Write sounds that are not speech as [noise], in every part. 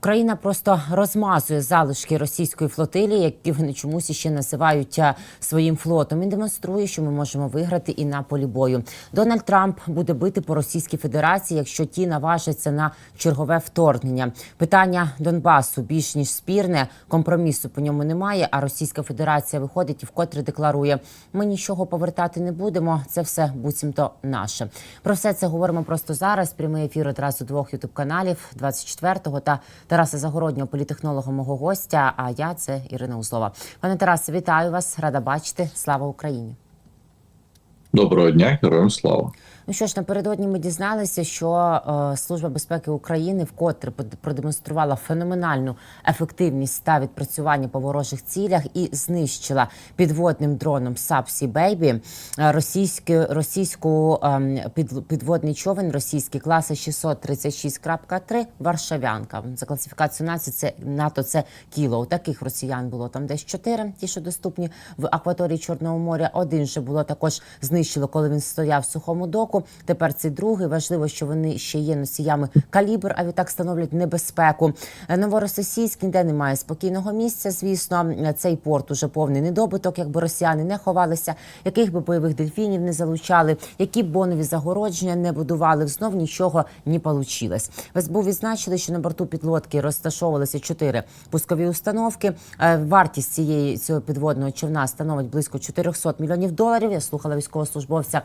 Україна просто розмазує залишки російської флотилії, які вони чомусь ще називають своїм флотом. Він демонструє, що ми можемо виграти і на полі бою. Дональд Трамп буде бити по Російській Федерації, якщо ті наважаться на чергове вторгнення. Питання Донбасу більш ніж спірне, компромісу по ньому немає. А Російська Федерація виходить і вкотре декларує: ми нічого повертати не будемо. Це все буцімто наше. Про все це говоримо просто зараз. Прямий ефір одразу двох ютуб каналів 24-го та Тараса Загороднього, політехнолога мого гостя. А я це Ірина Узлова. Пане Тарасе, вітаю вас, рада бачити. Слава Україні. Доброго дня, героям слава. Ну що ж, напередодні ми дізналися, що е, Служба безпеки України вкотре продемонструвала феноменальну ефективність та відпрацювання по ворожих цілях і знищила підводним дроном Сапсі Бейбі російську російську ем, під, підводний човен російський класи 636.3 Варшавянка. За класифікацією нації це НАТО це кіло. У таких росіян було там десь чотири, ті, що доступні в акваторії Чорного моря. Один же було також знищило, коли він стояв в сухому доку. Тепер цей другий. Важливо, що вони ще є носіями калібр, а відтак становлять небезпеку. Е, Новоросійськ ніде немає спокійного місця. Звісно, Е, цей порт уже повний недобуток, якби росіяни не ховалися, яких би бойових дельфінів не залучали, які б бонові загородження не будували. Знов нічого не получилось. В СБУ відзначили, що на борту підлодки розташовувалися чотири пускові установки. Е, Вартість цієї цього підводного човна становить близько 400 мільйонів доларів. Я слухала військовослужбовця.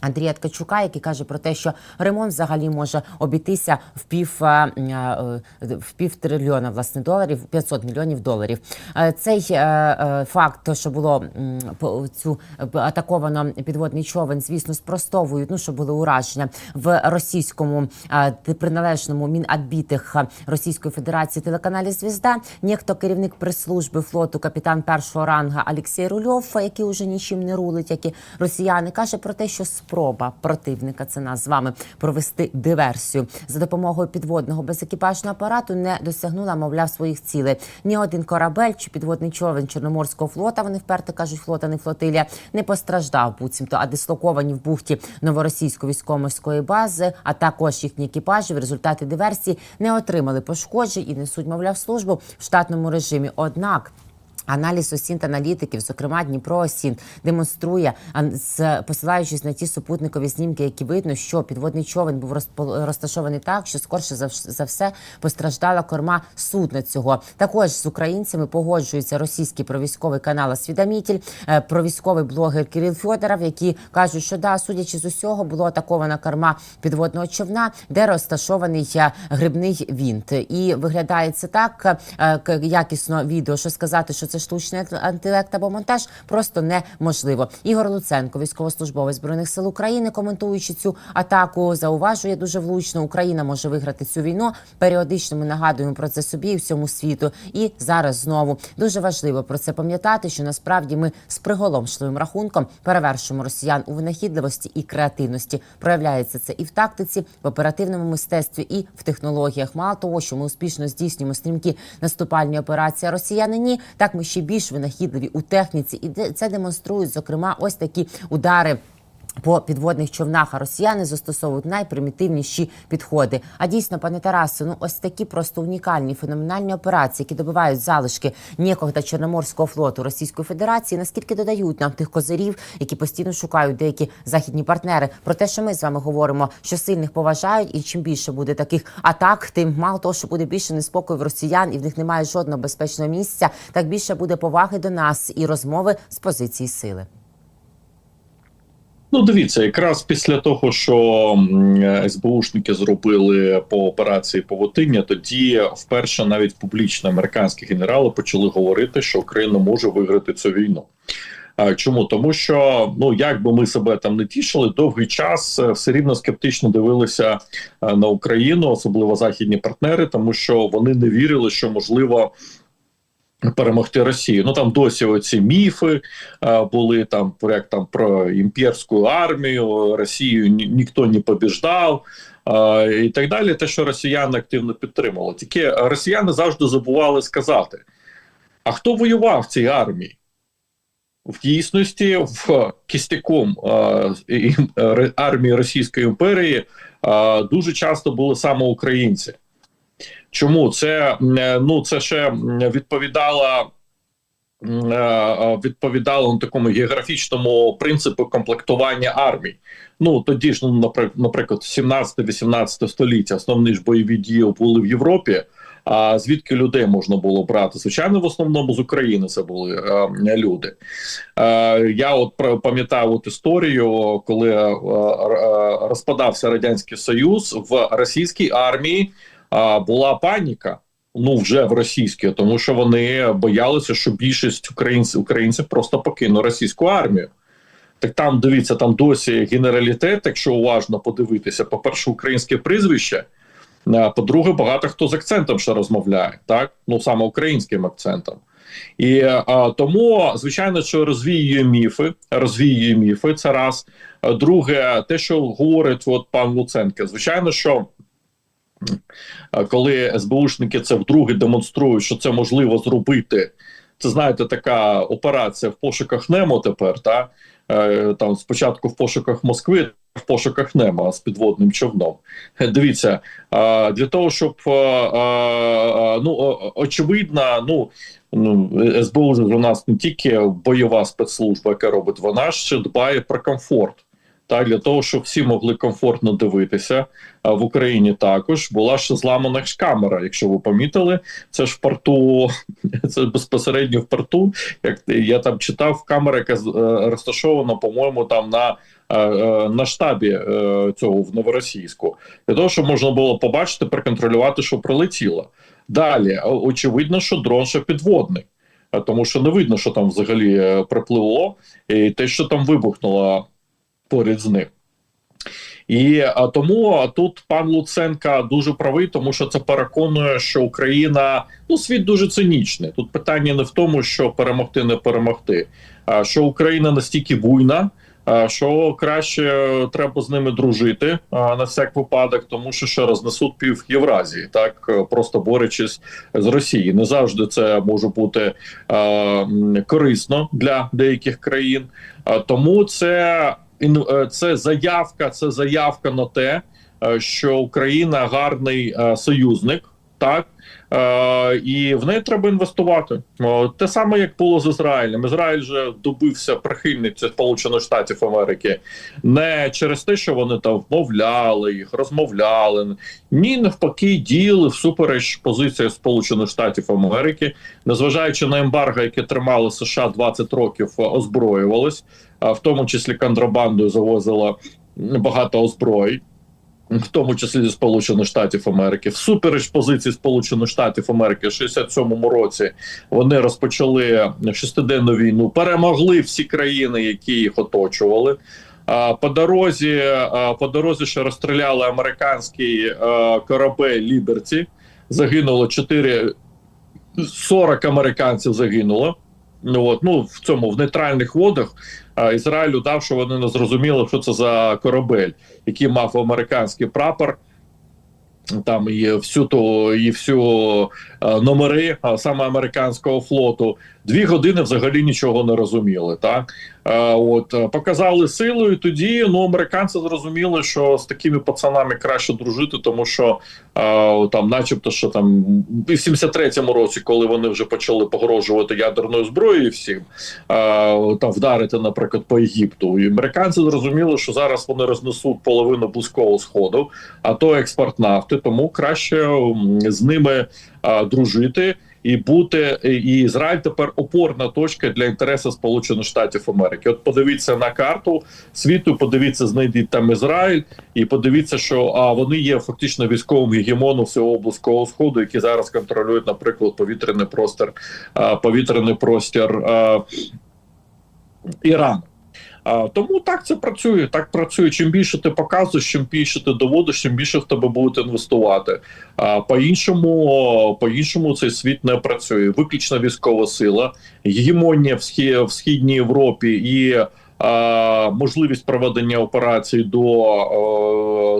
Андрія Ткачука, який каже про те, що ремонт взагалі може обійтися в пів е, е, в пів трильйона власне доларів, 500 мільйонів доларів. Е, Цей факт, що було цю атаковано підводний човен, звісно, спростовують. Ну що були ураження в російському приналежному мінадбітих Російської Федерації телеканалі Звізда. Ніхто керівник прес-служби флоту, капітан першого ранга Олексій Рульов, який уже нічим не рулить, як і росіяни, каже про те, що спроба противника це нас з вами провести диверсію за допомогою підводного безекіпажного апарату не досягнула, мовляв, своїх цілей. Ні один корабель чи підводний човен Чорноморського флота. Вони вперто кажуть, флота не флотилія не постраждав буцімто, а дислоковані в бухті новоросійської військово-морської бази, а також їхні екіпажі в результаті диверсії не отримали пошкоджень і несуть, мовляв, службу в штатному режимі. Однак. Аналіз осінт аналітиків, зокрема Дніпро Осінт, демонструє, з посилаючись на ті супутникові знімки, які видно, що підводний човен був розташований так, що скорше за, все постраждала корма судна цього. Також з українцями погоджується російський провійськовий канал «Освідомітель», е, провійськовий блогер Кирил Федоров, які кажуть, що да, судячи з усього, було атакована корма підводного човна, де розташований е, грибний вінт. І виглядає це так е, якісно відео, що сказати, що це штучний інтелект або монтаж, просто неможливо. Ігор Луценко, військовослужбовець збройних сил України, коментуючи цю атаку, зауважує дуже влучно. Україна може виграти цю війну. Періодично ми нагадуємо про це собі і всьому світу. І зараз знову дуже важливо про це пам'ятати, що насправді ми з приголомшливим рахунком перевершуємо росіян у винахідливості і креативності. Проявляється це і в тактиці, в оперативному мистецтві, і в технологіях. Мало того, що ми успішно здійснюємо стрімкі наступальні операції. а Росіяни ні, так ми ще більш винахідливі у техніці, і це демонструють зокрема ось такі удари. По підводних човнах а росіяни застосовують найпримітивніші підходи. А дійсно, пане Тарасу, ну ось такі просто унікальні феноменальні операції, які добивають залишки некогда Чорноморського флоту Російської Федерації, наскільки додають нам тих козирів, які постійно шукають деякі західні партнери. Про те, що ми з вами говоримо, що сильних поважають, і чим більше буде таких атак, тим мало того, що буде більше неспокою в росіян, і в них немає жодного безпечного місця, так більше буде поваги до нас і розмови з позиції сили. Ну, дивіться, якраз після того, що СБУшники зробили по операції Павутиння, тоді вперше навіть публічно американські генерали почали говорити, що Україна може виграти цю війну. Чому тому, що ну як би ми себе там не тішили, довгий час е, все рівно скептично дивилися е, на Україну, особливо західні партнери, тому що вони не вірили, що можливо перемогти Росію. Ну там досі оці міфи е, були там про як там про імперську армію, Росію ні, ніхто не побіждав. е, І так далі, те, що росіяни активно підтримували. Тільки росіяни завжди забували сказати: а хто воював в цій армії? В дійсності в кістяком е, армії Російської імперії дуже часто були саме українці. Чому це е, ну це ще м, е, е, відповідало на такому географічному принципу комплектування армій. Ну тоді ж, ну наприк- наприклад, 17-18 століття основні ж бойові дії були в Європі. А звідки людей можна було брати? Звичайно, в основному з України це були е, люди. Е, я от пам'ятаю от історію, коли е, е, розпадався радянський союз в російській армії. Була паніка. Ну, вже в російській, тому що вони боялися, що більшість українців українців просто покине російську армію. Так там дивіться, там досі генералітет, якщо уважно подивитися, по-перше, українське прізвище. а, По-друге, багато хто з акцентом ще розмовляє, так ну саме українським акцентом. І а, тому, звичайно, що розвіює міфи, розвіює міфи. Це раз. Друге, те, що говорить от пан Луценко, звичайно, що коли СБУшники це вдруге демонструють, що це можливо зробити. Це знаєте, така операція в пошуках Немо тепер. Та Е, там спочатку в пошуках Москви, в пошуках Немо з підводним човном. Е, Дивіться, для того, щоб а, ну очевидно, ну. Ну, СБУ у нас не тільки бойова спецслужба, яка робить, вона ще дбає про комфорт. Так, для того, щоб всі могли комфортно дивитися. А в Україні також була ще зламана ж камера. Якщо ви помітили, це ж в порту, [laughs] це безпосередньо в порту. Як я там читав, камера, яка е, розташована, по-моєму, там на, е, е, на штабі цього в Новоросійську, для того, щоб можна було побачити, проконтролювати, що прилетіло. Далі, очевидно, що дрон ще підводний, тому що не видно, що там взагалі припливло, і те, що там вибухнуло поряд з ним. І тому тут пан Луценка дуже правий, тому що це переконує, що Україна ну світ дуже цинічний. Тут питання не в тому, що перемогти, не перемогти, а що Україна настільки буйна, що краще треба з ними дружити на всяк випадок, тому що ще рознесуть пів Євразії, так е, просто борючись з Росією. Не завжди це може бути корисно для деяких країн. А, тому це е, це заявка, це заявка на те, е, що Україна гарний е, союзник, так е, і в неї треба інвестувати. Те саме, як було з Ізраїлем. Ізраїль же добився прихильниці Сполучених Штатів Америки не через те, що вони там вмовляли їх, розмовляли. Ні, навпаки, діяли всупереч позиції Сполучених Штатів Америки, незважаючи на ембарго, яке тримали США 20 років, е, озброювались, в тому числі контрабандою завозила багато озброєнь. В тому числі зі Сполучених Штатів Америки, всупереч позиції Сполучених Штатів Америки в 67-му році вони розпочали шестиденну війну, перемогли всі країни, які їх оточували. По дорозі по дорозі ще розстріляли американський е, корабель Ліберті. Загинуло 4 40 американців загинуло. Ну, От, ну в цьому в нейтральних водах Ізраїлю дав, що вони не зрозуміли, що це за корабель, який мав американський прапор. Там і всю ту і всю е, номери а, саме американського флоту. Дві години взагалі нічого не розуміли. Так е, от е, показали силу, і тоді ну американці зрозуміли, що з такими пацанами краще дружити, тому що е, там, начебто, що там в 73-му році, коли вони вже почали погрожувати ядерною зброєю всім, е, там вдарити, наприклад, по Єгипту, і американці зрозуміли, що зараз вони рознесуть половину близького сходу, а то експорт нафти, тому краще з ними а, дружити і бути. І Ізраїль тепер опорна точка для інтересу Сполучених Штатів Америки. От подивіться на карту світу, подивіться, знайдіть там Ізраїль, і подивіться, що а вони є фактично військовим гегемоном всього близького сходу, які зараз контролюють, наприклад, повітряний простір, повітряний простір Ірану. Тому так це працює. Так працює. Чим більше ти показуєш, чим більше ти доводиш, чим більше в тебе будуть інвестувати. А по-іншому, по-іншому цей світ не працює. Виключна військова сила, гегемонія в східній Європі і можливість проведення операцій до,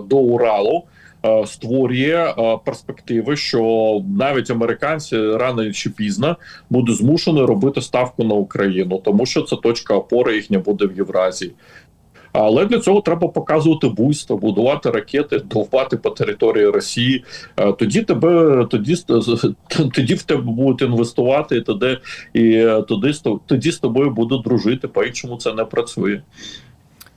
до Уралу. Е, Створює е, перспективи, що навіть американці рано чи пізно будуть змушені робити ставку на Україну, тому що це точка опори їхня буде в Євразії. Але для цього треба показувати буйство, будувати ракети, довбати по території Росії. Е, Тоді тебе тоді [laughs] тоді в тебе будуть інвестувати, і тоді і тоді, тоді з тобою будуть дружити. По іншому це не працює.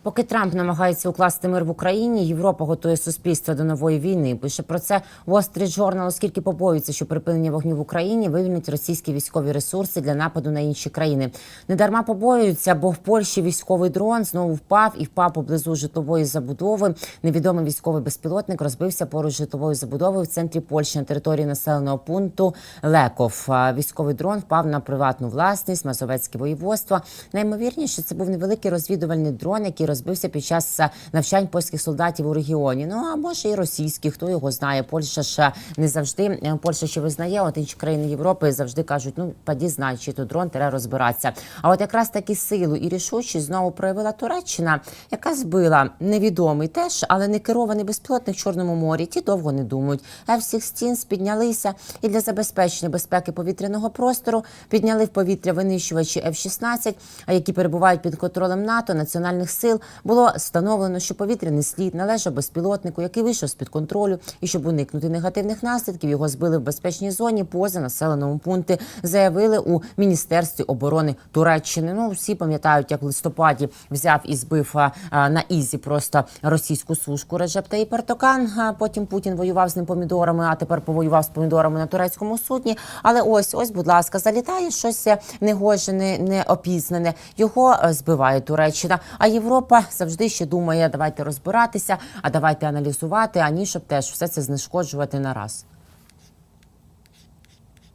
Поки Трамп намагається укласти мир в Україні, Європа готує суспільство до нової війни. Пише про це Wall Street Journal, оскільки побоюється, що припинення вогню в Україні вивільнить російські військові ресурси для нападу на інші країни. Недарма побоюються, бо в Польщі військовий дрон знову впав і впав поблизу житлової забудови. Невідомий військовий безпілотник розбився поруч з житловою забудовою в центрі Польщі на території населеного пункту Леков. Військовий дрон впав на приватну власність, Мазовецьке воєводство. Наймовірніше, це був невеликий розвідувальний дрон, який розбився під час е, навчань польських солдатів у регіоні. Ну а може і російських, хто його знає. Польща ж не завжди е, Польща ще визнає. От інші країни Європи завжди кажуть: ну паді знай, чи то дрон треба розбиратися. А от якраз таки силу і рішучість знову проявила Туреччина, яка збила невідомий теж, але не керований безпілотник в Чорному морі. Ті довго не думають. F-16 піднялися і для забезпечення безпеки повітряного простору підняли в повітря винищувачі F-16, а які перебувають під контролем НАТО, національних сил. Було встановлено, що повітряний слід належав безпілотнику, який вийшов з під контролю, і щоб уникнути негативних наслідків, його збили в безпечній зоні поза населеному пункті. Заявили у міністерстві оборони Туреччини. Ну всі пам'ятають, як в листопаді взяв і збив на ізі просто російську сушку Реджеп Таїп Ердоган. А Потім Путін воював з ним помідорами, а тепер повоював з помідорами на турецькому судні. Але ось, ось, будь ласка, залітає щось негоже, не, не опізнане. Його е, збиває Туреччина. А Європа завжди ще думає, давайте розбиратися, а давайте аналізувати, ані щоб теж все це знешкоджувати на раз.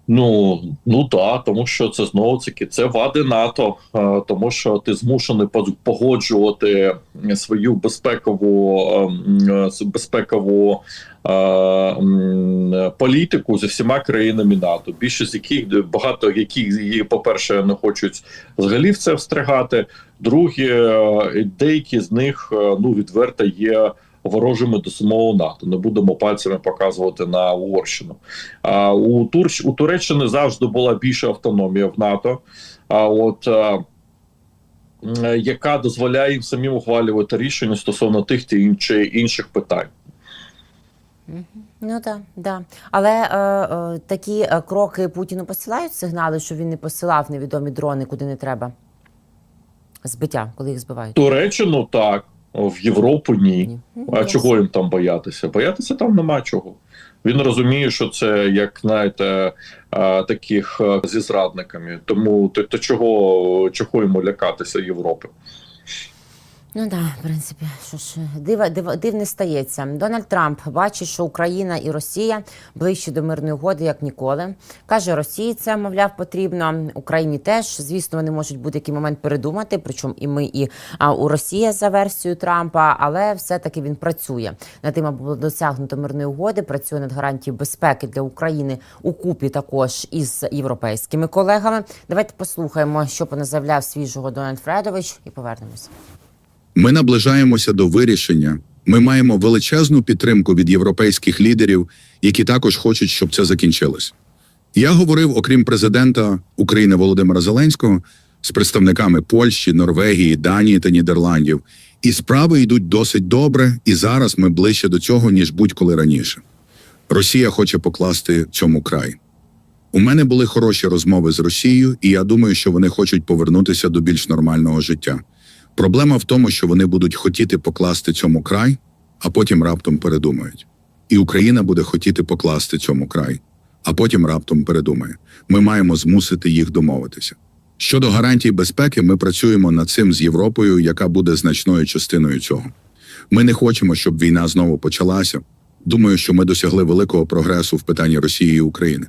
Ну ну так, тому що це знову таки це вади НАТО, е, тому що ти змушений пог- погоджувати свою безпекову ем, е, безпекову е, політику зі всіма країнами НАТО. Більшість яких багато яких її, по-перше, не хочуть взагалі в це встрягати. Другі е, деякі з них ну відверто є. Ворожими до самого НАТО не будемо пальцями показувати на Угорщину. А у Турч у Туреччини завжди була більша автономія в НАТО. А от яка дозволяє їм самим ухвалювати рішення стосовно тих чи інших питань. Ну так, да. але е, е, такі е, кроки Путіну посилають сигнали, що він не посилав невідомі дрони куди не треба. Збиття, коли їх збивають. Туреччину так, в Європу ні. Ні. А чого їм там боятися? Боятися там нема чого. Він розуміє, що це як знаєте, таких зі зрадниками. Тому то, то чого, чого йому лякатися Європи? Ну да, в принципі, що ж дива, дива див не стається. Дональд Трамп бачить, що Україна і Росія ближче до мирної угоди, як ніколи. каже, Росії це мовляв потрібно. Україні теж звісно, вони можуть будь-який момент передумати. Причому і ми, і а, у Росія за версією Трампа, але все-таки він працює над тим, аби було досягнуто мирної угоди. Працює над гарантією безпеки для України у купі також із європейськими колегами. Давайте послухаємо, що поназавляв свіжого Дональд Фредович, і повернемось. Ми наближаємося до вирішення. Ми маємо величезну підтримку від європейських лідерів, які також хочуть, щоб це закінчилось. Я говорив, окрім президента України Володимира Зеленського, з представниками Польщі, Норвегії, Данії та Нідерландів, і справи йдуть досить добре, і зараз ми ближче до цього, ніж будь-коли раніше. Росія хоче покласти цьому край. У мене були хороші розмови з Росією, і я думаю, що вони хочуть повернутися до більш нормального життя. Проблема в тому, що вони будуть хотіти покласти цьому край, а потім раптом передумають. І Україна буде хотіти покласти цьому край, а потім раптом передумає. Ми маємо змусити їх домовитися. Щодо гарантій безпеки, ми працюємо над цим з Європою, яка буде значною частиною цього. Ми не хочемо, щоб війна знову почалася. Думаю, що ми досягли великого прогресу в питанні Росії і України.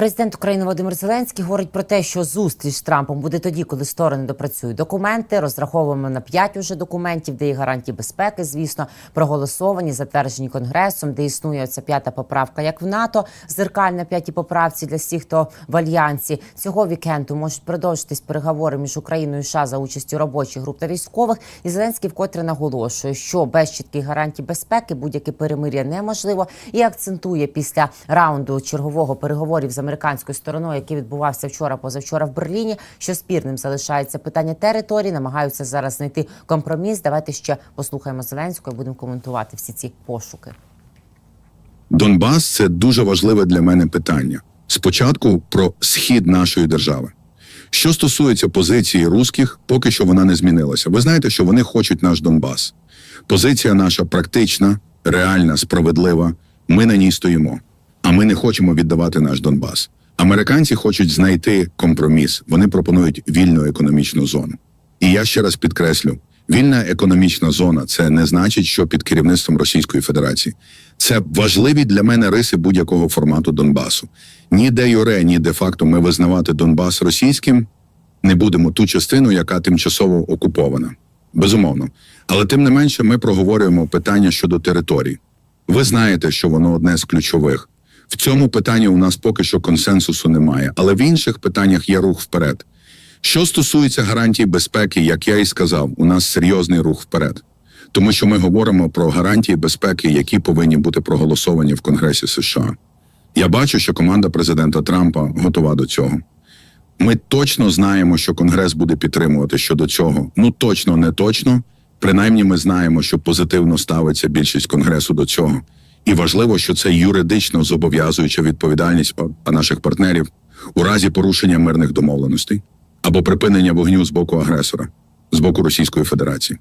Президент України Володимир Зеленський говорить про те, що зустріч з Трампом буде тоді, коли сторони допрацюють документи. Розраховуємо на п'ять уже документів, де є гарантії безпеки, звісно, проголосовані, затверджені конгресом, де існує ця п'ята поправка, як в НАТО, зеркальна п'ятій поправці для всіх, хто в альянсі. Цього вікенду можуть продовжитись переговори між Україною і США за участю робочих груп та військових. І Зеленський вкотре наголошує, що без чітких гарантій безпеки будь-яке перемир'я неможливо, і акцентує після раунду чергового переговорів з американською стороною, який відбувався вчора, позавчора в Берліні. Що спірним залишається питання території, намагаються зараз знайти компроміс. Давайте ще послухаємо Зеленського будемо коментувати всі ці пошуки. Донбас це дуже важливе для мене питання. Спочатку про схід нашої держави. Що стосується позиції русських, поки що вона не змінилася. Ви знаєте, що вони хочуть наш Донбас. Позиція наша практична, реальна, справедлива. Ми на ній стоїмо. А ми не хочемо віддавати наш Донбас. Американці хочуть знайти компроміс. Вони пропонують вільну економічну зону. І я ще раз підкреслю: вільна економічна зона це не значить, що під керівництвом Російської Федерації. Це важливі для мене риси будь-якого формату Донбасу. Ні де юре, ні де факто ми визнавати Донбас російським не будемо ту частину, яка тимчасово окупована. Безумовно. Але тим не менше, ми проговорюємо питання щодо територій. Ви знаєте, що воно одне з ключових. В цьому питанні у нас поки що консенсусу немає, але в інших питаннях є рух вперед. Що стосується гарантій безпеки, як я і сказав, у нас серйозний рух вперед, тому що ми говоримо про гарантії безпеки, які повинні бути проголосовані в Конгресі США. Я бачу, що команда президента Трампа готова до цього. Ми точно знаємо, що Конгрес буде підтримувати щодо цього. Ну точно, не точно. Принаймні, ми знаємо, що позитивно ставиться більшість конгресу до цього. І важливо, що це юридично зобов'язуюча відповідальність наших партнерів у разі порушення мирних домовленостей або припинення вогню з боку агресора, з боку Російської Федерації.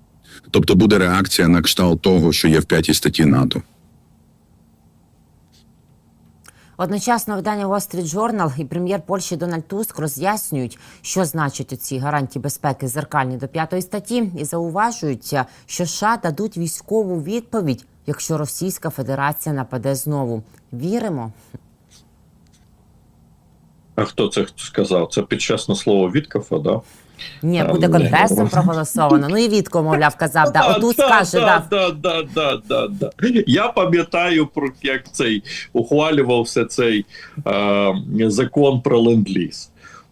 Тобто буде реакція на кшталт того, що є в п'ятій статті НАТО. Одночасно видання Wall Street Journal і прем'єр Польщі Дональд Туск роз'яснюють, що значать оці гарантії безпеки зеркальні до п'ятої статті, і зауважують, що США дадуть військову відповідь, якщо Російська Федерація нападе знову. Віримо. А хто це сказав? Це підчасне слово Віткафа, да? Ні, буде конгресом проголосовано. Ну і Вітко, мовляв, казав. Да. [laughs] Отут скаже, да. да, да, да, да, да. Я пам'ятаю про як цей ухвалювався цей е, закон про ленд-ліз.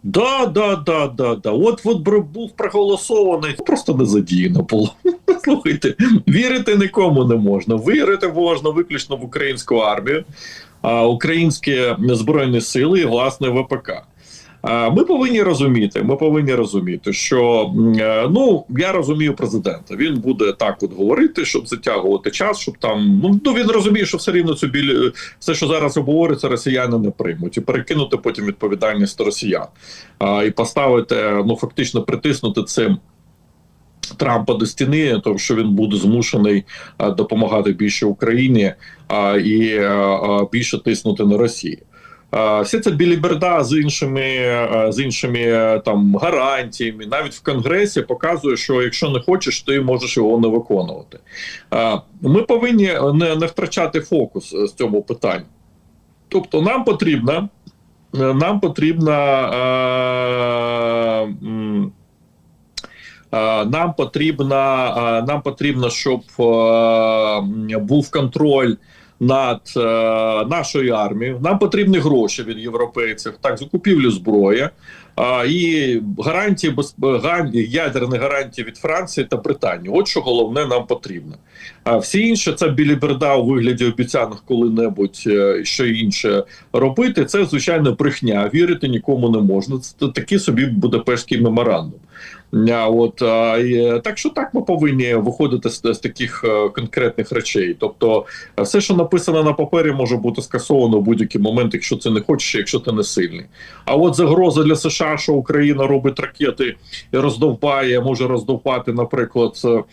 Да, да, да, да, да. От от був проголосований, просто не задіяно було. [laughs] Слухайте, вірити нікому не можна. Вірити можна виключно в українську армію, а, українські збройні сили і власне ВПК. А, Ми повинні розуміти. Ми повинні розуміти, що е, ну я розумію президента. Він буде так от говорити, щоб затягувати час, щоб там ну ну, він розуміє, що все рівно цю біль все, що зараз обговорюється, росіяни не приймуть і перекинути потім відповідальність росіян а, і поставити ну фактично притиснути цим. Трампа до стіни, тому що він буде змушений допомагати більше Україні а, і більше тиснути на Росію. А, Вся ця біліберда з іншими з іншими е, там гарантіями, навіть в Конгресі показує, що якщо не хочеш, ти можеш його не виконувати. Ми повинні не, не втрачати фокус е, з цього питання. Тобто, нам потрібно, е, нам е, Е, Нам потрібно, е, нам потрібно, щоб е, був контроль над е, нашою армією. Нам потрібні гроші від європейців, так закупівлю зброї е, і гарантії без ядерні гарантії від Франції та Британії. От що головне нам потрібно. А всі інше це біліберда у вигляді обіцянок коли-небудь е, що інше робити. Це звичайно брехня. Вірити нікому не можна. Це такий собі Будапештський меморандум. А, От і, е, так що так ми повинні виходити з, з таких е, конкретних речей. Тобто, е, все, що написано на папері, може бути скасовано в будь-який момент, якщо це не хочеш, якщо ти не сильний. А от загроза для США, що Україна робить ракети і роздовбає, може роздовбати, наприклад. е,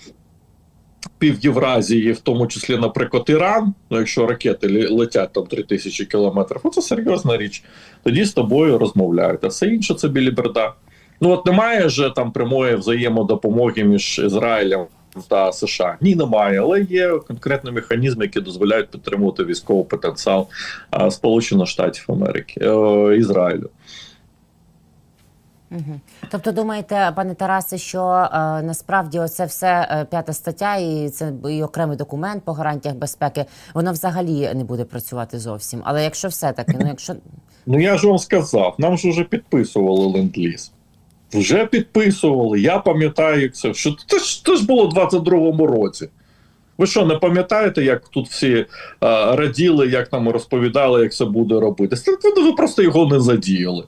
Пів Євразії, в тому числі, наприклад, Іран, ну якщо ракети летять там 3000 кілометрів, це серйозна річ. Тоді з тобою розмовляють. А все інше це біліберда. Ну от немає ж там прямої взаємодопомоги між Ізраїлем та США. Ні, немає, але є конкретні механізми, які дозволяють підтримувати військовий потенціал Сполучених Штатів Америки е, Ізраїлю. Угу. Тобто, думаєте, пане Тарасе, що е, насправді оце все е, п'ята стаття, і це і окремий документ по гарантіях безпеки, воно взагалі не буде працювати зовсім. Але якщо все таки, ну [laughs] якщо Ну я ж вам сказав, нам ж вже підписували ленд-ліз. Вже підписували. Я пам'ятаю, це. Що це ж це ж було в 22-му році. Ви що, не пам'ятаєте, як тут всі е, раділи, як нам розповідали, як це буде робити? Ви просто його не задіяли.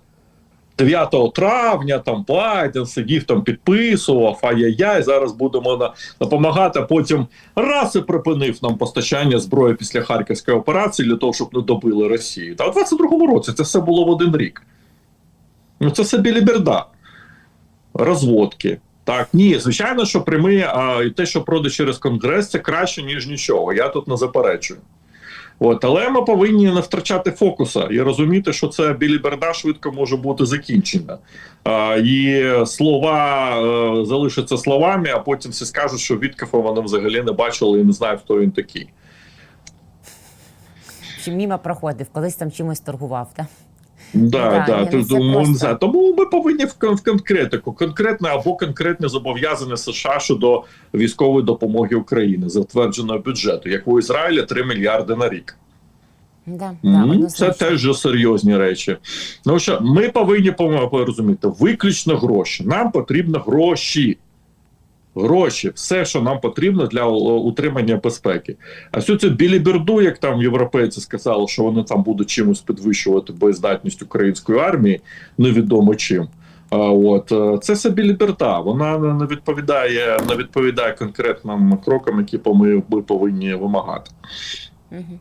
9 травня там Байден сидів там, підписував, ай-яй-яй, зараз будемо допомагати. А потім раз і припинив нам постачання зброї після харківської операції для того, щоб не добили Росію. Та у 22-му році це все було в один рік. Ну це все біліберда. Розводки. Так, ні, звичайно, що прямі, а і те, що пройде через конгрес, це краще, ніж нічого. Я тут не заперечую. От, але ми повинні не втрачати фокуса і розуміти, що це біліберда швидко може бути закінчена. А, і слова е, залишаться словами, а потім всі скажуть, що Віткафа вони взагалі не бачили і не знають, хто він такий. Чи міма проходив, колись там чимось торгував, так? Да, Да, да, ні, ну, просто- тому ми повинні в, в конкретику, конкретне або конкретне зобов'язання США щодо військової допомоги Україні, затвердженого бюджету, як у Ізраїля 3 мільярди на рік. Да, М, да, Це теж серйозні речі. Ну що ми повинні порозуміти виключно гроші. Нам потрібно гроші. Гроші, все, що нам потрібно для утримання безпеки. А всю цю біліберду, як там європейці сказали, що вони там будуть чимось підвищувати боєздатність української армії, невідомо чим. А от е, це все біліберда. Вона не- відповідає, не відповідає конкретним крокам, які ми, повинні вимагати. Мгм.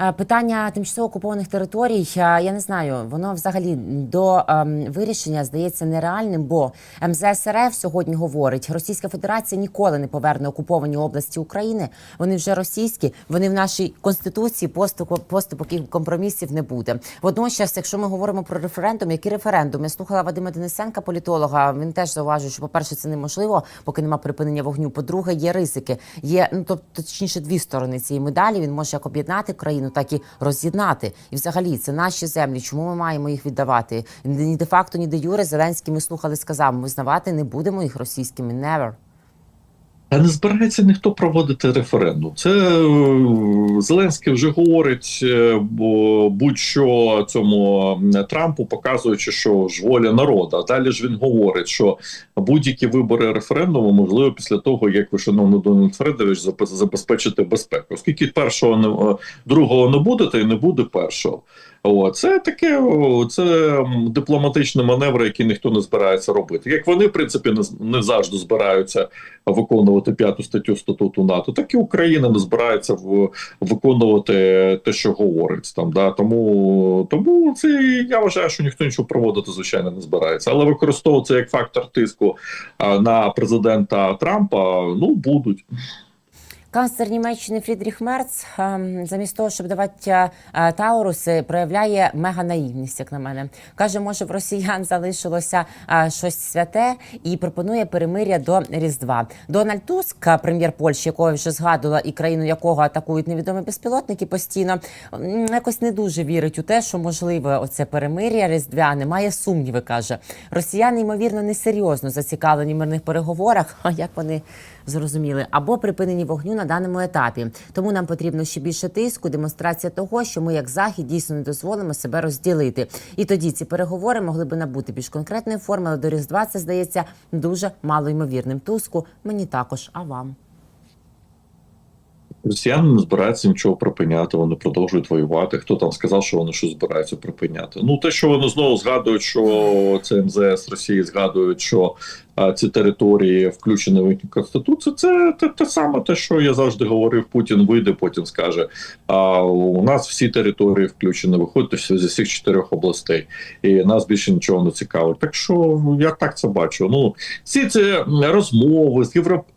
Е, Питання тимчасово окупованих територій, е, я не знаю, воно взагалі до ем, вирішення здається нереальним, бо МЗС РФ сьогодні говорить, Російська Федерація ніколи не поверне окуповані області України. Вони вже російські, вони в нашій конституції поступок, і компромісів не буде. Водночас, якщо ми говоримо про референдум, який референдум? Я слухала Вадима Денисенка, політолога. Він теж зауважує, що, по-перше, це неможливо, поки нема припинення вогню. По-друге, є ризики. Є ну тобто, точніше, дві сторони цієї медалі. Він може як об'єднати країну, так і роз'єднати. І взагалі це наші землі. Чому ми маємо їх віддавати? Ні де факто, ні де юре Зеленський ми слухали, сказав, ми знавати не будемо їх російськими. Never. Та не збирається ніхто проводити референдум. Це е, Зеленський вже говорить е, будь-що цьому е, Трампу, показуючи, що ж воля народу. А далі ж він говорить, що будь-які вибори референдуму можливо після того, як ви, шановний Дональд Фредович, забезпечите безпеку. Оскільки першого не другого не буде, то й не буде першого. О, це таке це м, дипломатичний маневр, який ніхто не збирається робити. Як вони, в принципі, не, не завжди збираються виконувати п'яту статтю статуту НАТО, так і Україна не збирається в, виконувати те, що говорить там. Да? Тому, тому це я вважаю, що ніхто нічого проводити, звичайно, не збирається. Але використовувати як фактор тиску на президента Трампа, ну будуть. Канцлер Німеччини Фрідріх Мерц ем, замість того, щоб давати е, Тауруси, проявляє мега наївність, як на мене. Каже, може в росіян залишилося е, щось святе і пропонує перемиря до Різдва. Дональд Туск, е, прем'єр Польщі, якого вже згадувала, і країну якого атакують невідомі безпілотники постійно, якось не дуже вірить у те, що можливе оце перемиря різдвяне. Має сумніви, каже. Росіяни ймовірно несерйозно зацікавлені в мирних переговорах. [laughs] А як вони зрозуміли, або припинені вогню на даному етапі. Тому нам потрібно ще більше тиску, демонстрація того, що ми, як захід, дійсно не дозволимо себе розділити. І тоді ці переговори могли би набути більш конкретної форми, але до Різдва це здається дуже малоймовірним. Туску мені також, а вам. Росіяни не збираються нічого припиняти, вони продовжують воювати. Хто там сказав, що вони щось збираються припиняти? Ну те, що вони знову згадують, що це МЗС Росії згадують, що а, ці території включені в їхню конституцію. Це те, те саме, те, що я завжди говорив. Путін вийде, потім скаже: а у нас всі території включені, виходять зі всіх чотирьох областей, і нас більше нічого не цікавить. Так що я так це бачу. Ну всі ці розмови з європейськими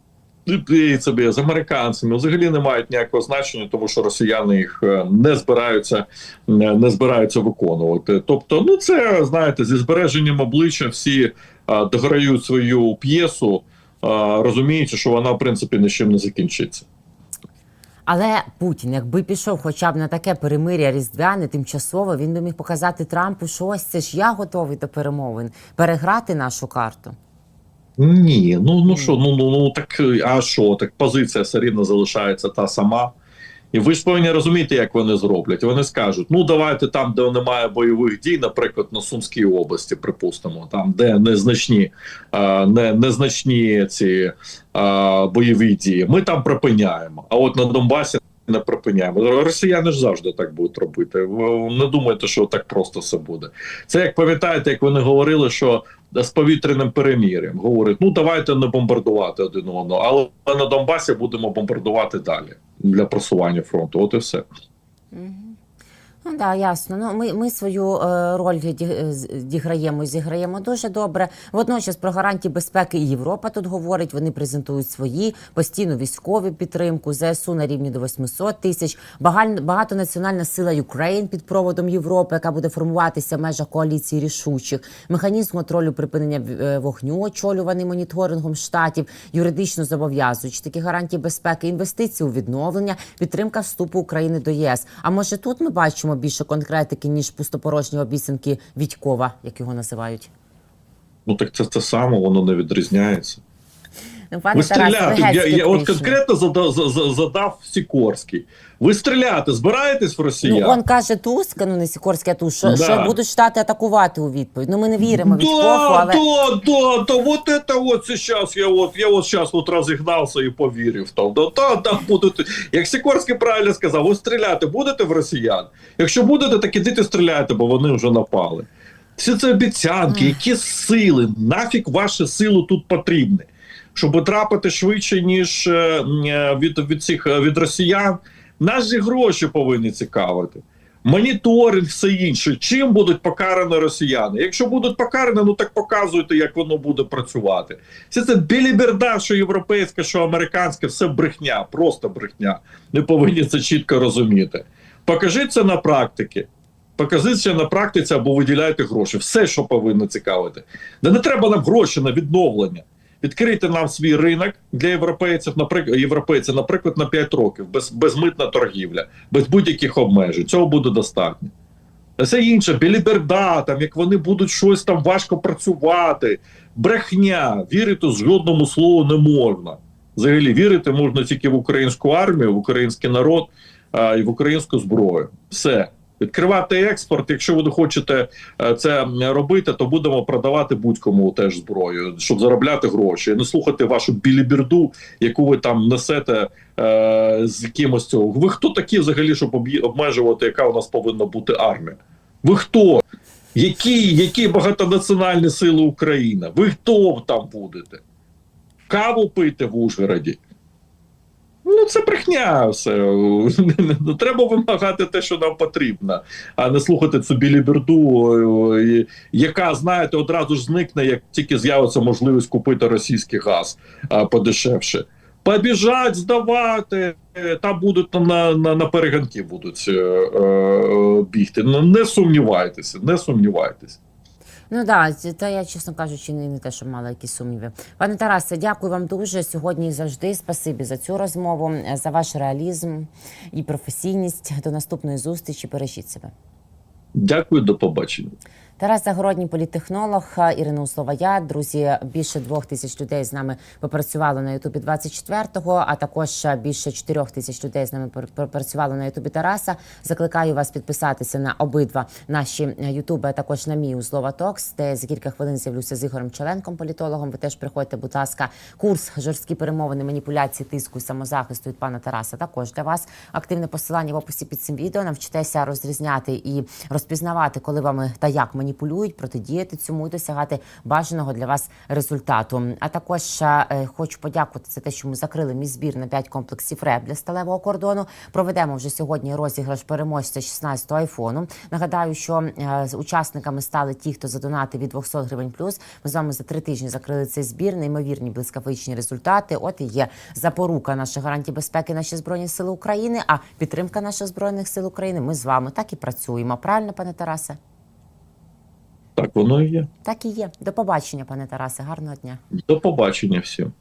європейцями, з американцями взагалі не мають ніякого значення, тому що росіяни їх е, не збираються не збираються виконувати. Тобто, ну це знаєте, зі збереженням обличчя всі е, дограють свою п'єсу, е, розуміючи, що вона в принципі нічим не закінчиться. Але Путін, якби пішов хоча б на таке перемиря різдвяне, тимчасово він би міг показати Трампу, що ось це ж я готовий до перемовин, переграти нашу карту. Ні, ну ну що, ну ну ну так а що? Так позиція все рівно залишається та сама. І ви ж повинні розуміти, як вони зроблять. Вони скажуть: ну давайте там, де немає бойових дій, наприклад, на Сумській області, припустимо, там де незначні, а, не, незначні ці а, бойові дії. Ми там припиняємо. А от на Донбасі не припиняємо. Росіяни ж завжди так будуть робити. Ви Не думайте, що так просто все буде. Це як пам'ятаєте, як вони говорили, що з повітряним перемір'ям говорять: ну давайте не бомбардувати один одного, але на Донбасі будемо бомбардувати далі для просування фронту. От і все. Ну да, ясно. Ну ми, ми свою е, роль ді- діграємо, зіграємо дуже добре. Водночас про гарантії безпеки і Європа тут говорить. Вони презентують свої постійну військову підтримку. ЗСУ на рівні до 800 тисяч. Багаль- Багатонаціональна сила Ukraine під проводом Європи, яка буде формуватися в межах коаліції рішучих. Механізм контролю припинення е, вогню, очолюваний моніторингом штатів, юридично зобов'язуючи такі гарантії безпеки, інвестиції у відновлення, підтримка вступу України до єС. А може тут ми бачимо більше конкретики ніж пустопорожні обіцянки Відькова, як його називають? Ну так це те саме, воно не відрізняється. Ну, пане Ви Тарас. Я, я от конкретно задав, за- за- задав Сікорський. Ви стріляти збираєтесь в росіян? Ну, он каже Туск, ну не Сікорський, а Туsk, що, Да. що будуть штати атакувати у відповідь. Ну ми не віримо Да, але да, да, да, вот это вот сейчас я вот, я вот сейчас вот розігнався і повірив там. Да, да, да, будете. Як Сікорський правильно сказав, ви стріляти будете в росіян? Якщо будете, так ідите стріляйте, бо вони вже напали. Всі це обіцянки, які сили, нафіг ваші сили тут потрібні. Щоб потрапити швидше, ніж е, е, від, від, цих, е, від росіян, нас же гроші повинні цікавити. Моніторинг, все інше. Чим будуть покарані росіяни? Якщо будуть покарані, ну так показуйте, як воно буде працювати. Все це біліберда, що європейська, що американська, все брехня, просто брехня. Ми повинні це чітко розуміти. Покажіть це на практиці. Покажіть це на практиці або виділяйте гроші. Все, що повинно цікавити. Да не треба нам гроші на відновлення. Відкрийте нам свій ринок для європейців, наприклад, європейців, наприклад, на 5 років, без, безмитна торгівля, без будь-яких обмежень. Цього буде достатньо. Все інше, біліберда, там, як вони будуть щось там важко працювати, брехня, вірити жодному слову не можна. Взагалі вірити можна тільки в українську армію, в український народ а, і в українську зброю. Все. Відкривати експорт. Якщо ви не хочете е, це робити, то будемо продавати будь-кому теж зброю, щоб заробляти гроші, не слухати вашу біліберду, яку ви там несете е, з якимось цього. Ви хто такі взагалі, щоб обмежувати, яка у нас повинна бути армія? Ви хто? Які, які багатонаціональні сили України? Ви хто там будете? Каву пити в Ужгороді? Ну, це брехня все. [laughs] Треба вимагати те, що нам потрібно, а не слухати цю біліберду, е, яка, знаєте, одразу ж зникне, як тільки з'явиться можливість купити російський газ подешевше. Побіжать здавати, е, там будуть на, на, на перегонки будуть е, е, бігти. Ну, не сумнівайтеся, не сумнівайтеся. Ну да, та я, чесно кажучи, не, не те, що мала якісь сумніви. Пане Тарасе, дякую вам дуже сьогодні і завжди. Спасибі за цю розмову, за ваш реалізм і професійність. До наступної зустрічі. Бережіть себе. Дякую, до побачення. Тарас Загородній політтехнолог, Ірина Услова. Я друзі, більше двох тисяч людей з нами попрацювали на Ютубі 24-го, а також більше чотирьох тисяч людей з нами пр- попрацювали на Ютубі Тараса. Закликаю вас підписатися на обидва наші Ютуби, а також на мій Услова Токс, де за кілька хвилин з'явлюся з Ігорем Челенком, політологом. Ви теж приходьте, будь ласка, курс жорсткі перемовини, маніпуляції, тиску і самозахисту від пана Тараса. Також для вас активне посилання в описі під цим відео. Навчитеся розрізняти і розпізнавати, коли вами та як маніпулюють, протидіяти цьому і досягати бажаного для вас результату. А також е, хочу подякувати за те, що ми закрили мій збір на 5 комплексів РЕП для сталевого кордону. Проведемо вже сьогодні розіграш переможця 16-го айфону. Нагадаю, що е, учасниками стали ті, хто задонатив від 200 гривень плюс. Ми з вами за три тижні закрили цей збір. Неймовірні блискавичні результати. От і є запорука наших гарантій безпеки, наші збройні сили України. А підтримка наших збройних сил України. Ми з вами так і працюємо. Правильно, пане Тарасе? Так воно і є. Так і є. До побачення, пане Тарасе. Гарного дня. До побачення всім.